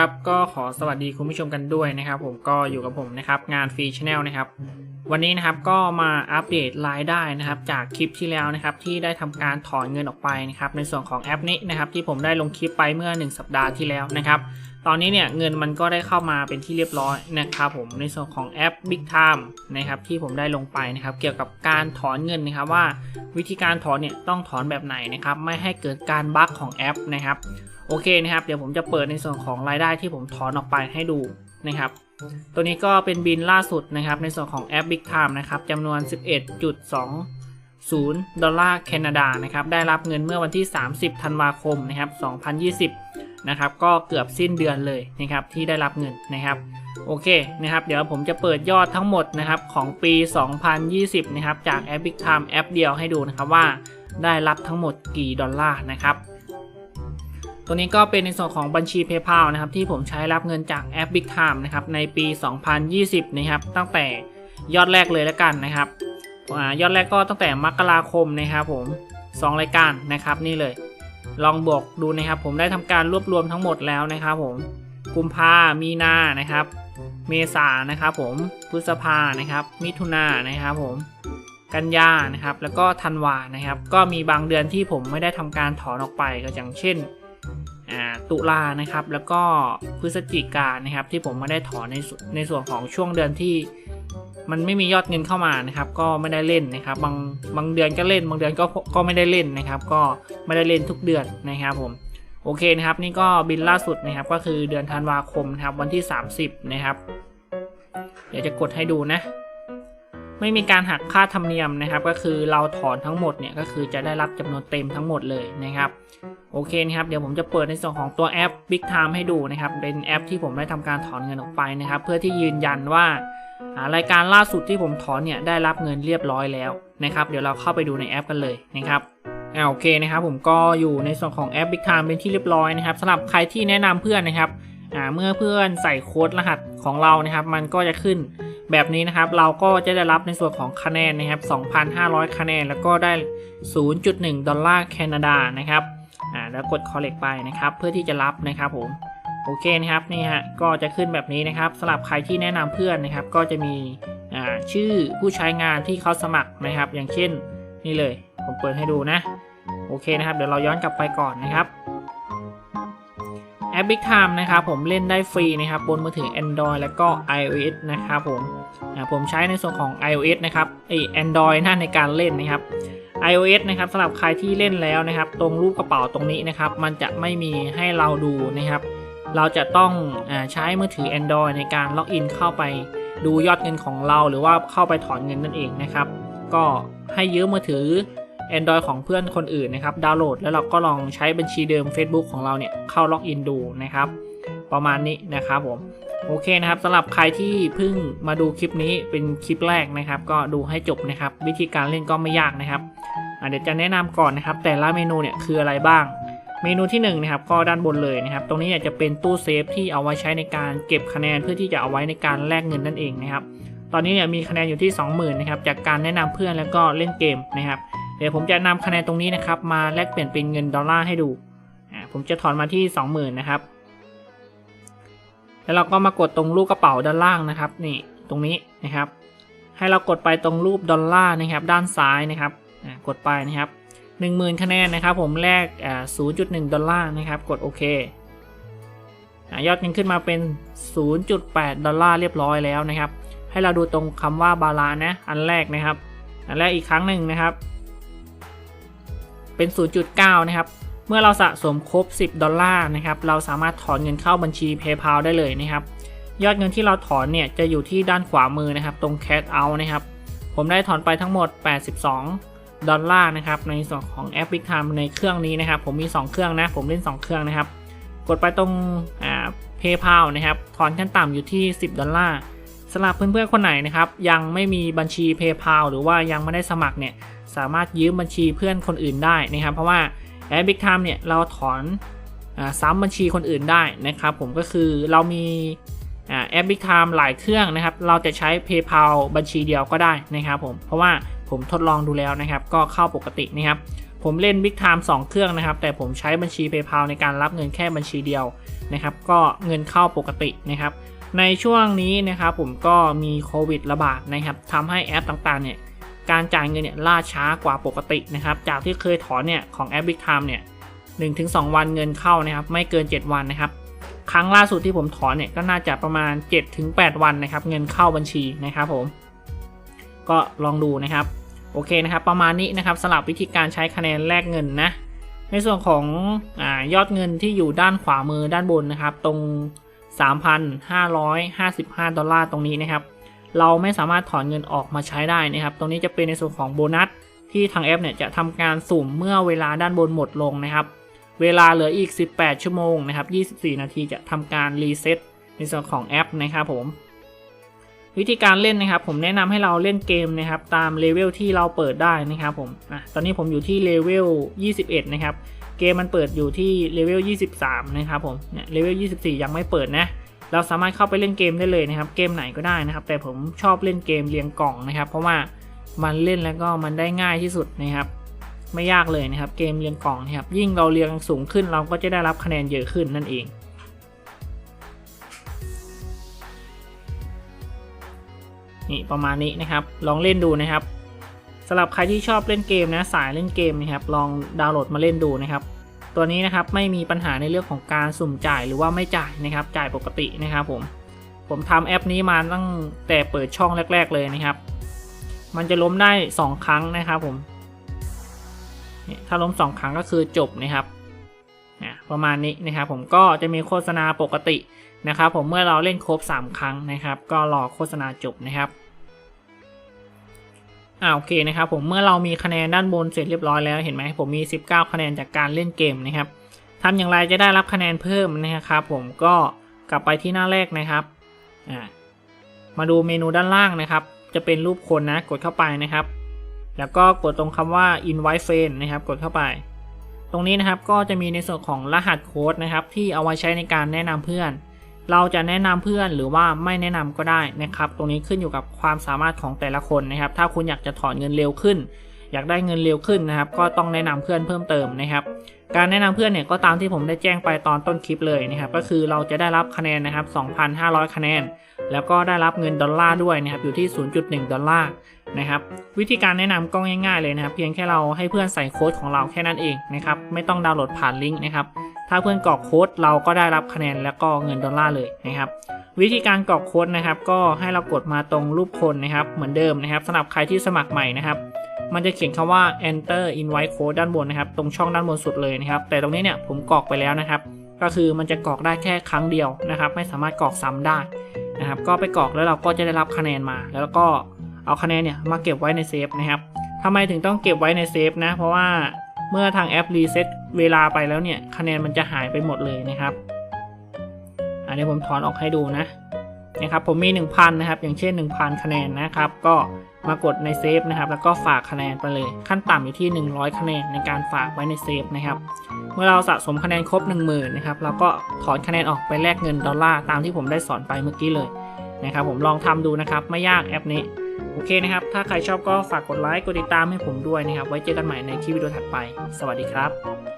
ครับก็ขอสวัสดีคุณผู้ชมกันด้วยนะครับ ผมก็อยู่กับผมนะครับงานฟรีชแนลนะครับ วันนี้นะครับก็มาอัปเดตรายได้นะครับ จากคลิปที่แล้วนะครับที่ได้ทำการถอนเงินออกไปนะครับในส่วนของแอปนี้นะครับที่ผมได้ลงคลิปไปเมื่อ 1 สัปดาห์ที่แล้วนะครับตอนนี้เนี่ยเงินมันก็ได้เข้ามาเป็นที่เรียบร้อยนะครับผมในส่วนของแอป Big Time นะครับที่ผมได้ลงไปนะครับเกี่ยวกับการถอนเงินนะครับว่าวิธีการถอนเนี่ยต้องถอนแบบไหนนะครับไม่ให้เกิดการบั๊กของแอปนะครับโอเคนะครับเดี๋ยวผมจะเปิดในส่วนของรายได้ที่ผมถอนออกไปให้ดูนะครับ ตัวนี้ก็เป็นบินล่าสุดนะครับในส่วนของแอป Big Time นะครับจำนวน 11.20 ดอลลาร์แคนาดานะครับได้รับเงินเมื่อวันที่ 30 ธันวาคมนะครับ 2020 นะครับก็เกือบสิ้นเดือนเลยนะครับที่ได้รับเงินนะครับโอเคนะครับเดี๋ยวผมจะเปิดยอดทั้งหมดนะครับของปี 2020 นะครับจากแอป Big Time แอปเดียวให้ดูนะครับว่าได้รับทั้งหมดกี่ดอลลาร์นะครับ ตัวนี้ก็เป็นในส่วนของบัญชี PayPal นะครับที่ผมใช้รับเงินจากแอป Big Time นะครับในปี 2020 นะครับตั้งแต่ยอดแรกเลยแล้วกันนะครับอยอดแรกก็ตั้งแต่มกราคมนะครับผม 2 รายการนะครับนี่เลย ลองบวกดูนะครับ ผมได้ทำการรวบรวมทั้งหมดแล้วนะครับผมกุมภามีนานะครับ เมษานะครับผมพฤษภานะครับ มิถุนานะครับผมกันยานะครับ แล้วก็ธันวานะครับ ก็มีบางเดือนที่ผมไม่ได้ทำการถอนออกไปก็อย่างเช่น ตุลานะครับ แล้วก็พฤศจิกานะครับ ที่ผมไม่ได้ถอนในในส่วนของช่วงเดือนที่ มันไม่มียอดเงินเข้ามานะครับ ก็ไม่ได้เล่นนะครับ บางบางเดือนก็เล่น บางเดือนก็ก็ไม่ได้เล่นนะครับ ก็ไม่ได้เล่นทุกเดือนนะครับผมโอเคนะครับนี่ก็บินล่าสุดนะครับก็คือเดือนธันวาคมนะครับวันที่ 30 นะครับ เดี๋ยวจะกดให้ดูนะ ไม่มีการหักค่าธรรมเนียมนะครับ ก็คือเราถอนทั้งหมดเนี่ยก็คือจะได้รับจำนวนเต็มทั้งหมดเลยนะครับ โอเคนะครับเดี๋ยวผมจะเปิดในส่วนของตัวแอป Big Time ให้ดูนะครับ เป็นแอปที่ผมได้ทำการถอนเงินออกไปนะครับ เพื่อที่ยืนยันว่ารายการล่าสุดที่ผมถอนเนี่ยได้รับเงินเรียบร้อยแล้วนะครับ เดี๋ยวเราเข้าไปดูในแอปกันเลยนะครับอ่าโอเคนะครับ ผมก็อยู่ในส่วนของแอป Big Time เป็นที่เรียบร้อยนะครับสำหรับใครที่แนะนำเพื่อนนะครับอ่าเมื่อเพื่อนใส่โค้ดรหัสของเรานะครับ มันก็จะขึ้นแบบนี้นะครับเราก็จะได้รับในส่วนของคะแนนนะครับ 2,500 คะแนน แล้วก็ได้ 0.1 ดอลลาร์แคนาดานะครับ อ่าแล้วกด collect ไปนะครับ เพื่อที่จะรับนะครับผมโอเคนะครับนี่ฮะก็จะขึ้นแบบนี้นะครับสำหรับใครที่แนะนำเพื่อนนะครับ ก็จะมีอ่าชื่อผู้ใช้งานที่เขาสมัครนะครับ อย่างเช่นนี่เลย ผมเปิดให้ดูนะโอเคนะครับ เดี๋ยวเราย้อนกลับไปก่อนนะครับแอป Big Time นะครับผมเล่นได้ฟรีนะครับ บนมือถือ Android แล้วก็ iOS นะครับผมผมใช้ในส่วนของ iOS นะครับไอ Android นั่นในการเล่นนะครับ iOS นะครับสำหรับใครที่เล่นแล้วนะครับ ตรงรูปกระเป๋าตรงนี้นะครับ มันจะไม่มีให้เราดูนะครับ เราจะต้องอใช้มือถือ Android ในการล็อกอินเข้าไปดูยอดเงินของเราหรือว่าเข้าไปถอนเงินนั่นเองนะครับ ก็ให้ยืมมือถือ Android ของเพื่อนคนอื่นนะครับ ดาวน์โหลดแล้วเราก็ลองใช้บัญชีเดิม Facebook ของเราเนี่ยเข้าล็อกอินดูนะครับ ประมาณนี้นะครับผมโอเคนะครับสำหรับใครที่เพิ่งมาดูคลิปนี้เป็นคลิปแรกนะครับ ก็ดูให้จบนะครับ วิธีการเล่นก็ไม่ยากนะครับ เดี๋ยวจะแนะนำก่อนนะครับ แต่ละเมนูเนี่ยคืออะไรบ้าง เมนูที่1นงนะครับก็ด้านบนเลยนะครับ ตรงนี้จะเป็นตู้เซฟที่เอาไว้ใช้ในการเก็บคะแนนเพื่อที่จะเอาไว้ในการแลกเงินนั่นเองนะครับ ตอนนี้เนี่ยมีคะแนนอยู่ที่ 20,000นะครับจากการแนะนำเพื่อนแล้วก็เล่นเกมนะครับ เดี๋ยวผมจะนำคะแนนตรงนี้นะครับมาแลกเปลี่ยนเป็นเงินดอลลาร์ให้ดูอ่าผมจะถอนมาที่ 20,000นะครับแล้วเราก็มากดตรงรูปกระเป๋าด้านล่างนะครับ นี่ตรงนี้นะครับ ให้เรากดไปตรงรูปดอลลาร์นะครับ ด้านซ้ายนะครับ กดไปนะครับ 10,000 คะแนนนะครับ ผมแลก0.1 ดอลลาร์นะครับ กดโอเคอยอดเงินขึ้นมาเป็น 0.8 ดอลลาร์เรียบร้อยแล้วนะครับ ให้เราดูตรงคำว่าบาลานนะ อันแรกนะครับ อันแรกอีกครั้งหนึ่งนะครับ เป็น 0.9 นะครับ เมื่อเราสะสมครบ 10 ดอลลาร์นะครับ เราสามารถถอนเงินเข้าบัญชี PayPal ได้เลยนะครับ ยอดเงินที่เราถอนเนี่ยจะอยู่ที่ด้านขวามือนะครับ ตรง Cash Out นะครับ ผมได้ถอนไปทั้งหมด 82 ดอลลาร์นะครับในส่วนของแอป Big Time ในเครื่องนี้นะครับ ผมมี 2 เครื่องนะ ผมเล่น 2 เครื่องนะครับ กดไปตรงอ่า PayPal นะครับถอนขั้นต่ำอยู่ที่ 10 ดอลลาร์สำหรับเพื่อนๆคนไหนนะครับยังไม่มีบัญชี PayPal หรือว่ายังไม่ได้สมัครเนี่ยสามารถยืมบัญชีเพื่อนคนอื่นได้นะครับ เพราะว่าแอป Big Time เนี่ยเราถอนซ้ำบัญชีคนอื่นได้นะครับ ผมก็คือเรามีแอป Big Time หลายเครื่องนะครับ เราจะใช้ PayPal บัญชีเดียวก็ได้นะครับผมเพราะว่า ผมทดลองดูแล้วนะครับ ก็เข้าปกตินะครับ ผมเล่น Big Time 2 เครื่องนะครับ แต่ผมใช้บัญชี PayPal ในการรับเงินแค่บัญชีเดียวนะครับ ก็เงินเข้าปกตินะครับ ในช่วงนี้นะครับผมก็มีโควิดระบาดนะครับทำให้แอปต่างๆเนี่ยการจ่ายเงินเนี่ยล่าช้ากว่าปกตินะครับ จากที่เคยถอนเนี่ยของแอป Big Time เนี่ย1-2 วันเงินเข้านะครับ ไม่เกิน 7 วันนะครับ ครั้งล่าสุดที่ผมถอนเนี่ยก็น่าจะประมาณ 7-8 วันนะครับ เงินเข้าบัญชีนะครับผม ก็ลองดูนะครับ โอเคนะครับ ประมาณนี้นะครับสำหรับวิธีการใช้คะแนนแลกเงินนะ ในส่วนของอยอดเงินที่อยู่ด้านขวามือด้านบนนะครับ ตรง 3,555 ดอลลาร์ตรงนี้นะครับ เราไม่สามารถถอนเงินออกมาใช้ได้นะครับ ตรงนี้จะเป็นในส่วนของโบนัสที่ทางแอปเนี่ยจะทำการสุ่มเมื่อเวลาด้านบนหมดลงนะครับ เวลาเหลืออีก 18 ชั่วโมงนะครับ 24 นาทีจะทำการรีเซ็ตในส่วนของแอปนะครับผม วิธีการเล่นนะครับ ผมแนะนำให้เราเล่นเกมนะครับ ตามเลเวลที่เราเปิดได้นะครับผมอะตอนนี้ผมอยู่ที่เลเวล21 นะครับ เกมมันเปิดอยู่ที่เลเวล23 นะครับผมเนี่ยเลเวล24 ยังไม่เปิดนะเราสามารถเข้าไปเล่นเกมได้เลยนะครับ เกมไหนก็ได้นะครับ แต่ผมชอบเล่นเกมเรียงกล่องนะครับ เพราะว่ามันเล่นแล้วก็มันได้ง่ายที่สุดนะครับ ไม่ยากเลยนะครับ เกมเรียงกล่องนะครับ ยิ่งเราเรียงสูงขึ้นเราก็จะได้รับคะแนนเยอะขึ้นนั่นเอง นี่ประมาณนี้นะครับ ลองเล่นดูนะครับสำหรับใครที่ชอบเล่นเกมนะสายเล่นเกมนะครับ ลองดาวน์โหลดมาเล่นดูนะครับ ตัวนี้นะครับไม่มีปัญหาในเรื่องของการสุ่มจ่ายหรือว่าไม่จ่ายนะครับ จ่ายปกตินะครับผม ผมทำแอปนี้มาตั้งแต่เปิดช่องแรก ๆ เลยนะครับ มันจะล้มได้ 2 ครั้งนะครับผมถ้าล้ม 2 ครั้งก็คือจบนะครับ ประมาณนี้นะครับผมก็จะมีโฆษณาปกตินะครับผมเมื่อเราเล่นครบ 3 ครั้งนะครับ ก็รอโฆษณาจบนะครับอ่าโอเคนะครับผมเมื่อเรามีคะแนนด้านบนเสร็จเรียบร้อยแล้วเห็นไหมผมมี 19 คะแนนจากการเล่นเกมนะครับทำอย่างไรจะได้รับคะแนนเพิ่มนะครับผมก็กลับไปที่หน้าแรกนะครับอ่ามาดูเมนูด้านล่างนะครับ จะเป็นรูปคนนะกดเข้าไปนะครับ แล้วก็กดตรงคำว่า invite friend นะครับ กดเข้าไป รงนี้นะครับก็จะมีในส่วนของรหัสโค้ดนะครับ ที่เอาไว้ใช้ในการแนะนำเพื่อน เราจะแนะนำเพื่อนหรือว่าไม่แนะนำก็ได้นะครับ ตรงนี้ขึ้นอยู่กับความสามารถของแต่ละคนนะครับ ถ้าคุณอยากจะถอนเงินเร็วขึ้น อยากได้เงินเร็วขึ้นนะครับ ก็ต้องแนะนำเพื่อนเพิ่มเติมนะครับ การแนะนำเพื่อนเนี่ยก็ตามที่ผมได้แจ้งไปตอนต้นคลิปเลยนะครับ ก็คือเราจะได้รับคะแนนนะครับ 2,500 คะแนน แล้วก็ได้รับเงินดอลลาร์ด้วยนะครับอยู่ที่ 0.1 ดอลลาร์นะครับวิธีการแนะนำก็ง่ายๆเลยนะครับ เพียงแค่เราให้เพื่อนใส่โค้ดของเราแค่นั้นเองนะครับไม่ต้องดาวน์โหลดผ่านลิงก์นะครับถ้าเพื่อนกรอกโค้ดเราก็ได้รับคะแนนแล้วก็เงินดอลลาร์เลยนะครับวิธีการกรอกโค้ดนะครับก็ให้เรากดมาตรงรูปคนนะครับเหมือนเดิมนะครับสำหรับใครที่สมัครใหม่นะครับมันจะเขียนคำว่า enter invite code ด้านบนนะครับ ตรงช่องด้านบนสุดเลยนะครับ แต่ตรงนี้เนี่ยผมกรอกไปแล้วนะครับ ก็คือมันจะกรอกได้แค่ครั้งเดียวนะครับ ไม่สามารถกรอกซ้ำได้ นะครับก็ไปกรอกแล้วเราก็จะได้รับคะแนนมา แล้วก็เอาคะแนนเนี่ยมาเก็บไว้ในเซฟนะครับทำไมถึงต้องเก็บไว้ในเซฟนะเพราะว่าเมื่อทางแอปรีเซ็ตเวลาไปแล้วเนี่ยคะแนนมันจะหายไปหมดเลยนะครับอันนี้ผมถอนออกให้ดูนะนะครับผมมี 1,000นะครับอย่างเช่น 1,000 คะแนนนะครับ ก็มากดในเซฟนะครับแล้วก็ฝากคะแนนไปเลย ขั้นต่ำอยู่ที่ 100 คะแนนในการฝากไว้ในเซฟนะครับ เมื่อเราสะสมคะแนนครบ 10,000นะครับเราก็ถอนคะแนนออกไปแลกเงินดอลลาร์ตามที่ผมได้สอนไปเมื่อกี้เลยนะครับผมลองทำดูนะครับไม่ยากแอปนี้โอเคนะครับ ถ้าใครชอบก็ฝากกดไลค์ กดติดตามให้ผมด้วยนะครับ ไว้เจอกันใหม่ในคลิปวิดีโอถัดไป สวัสดีครับ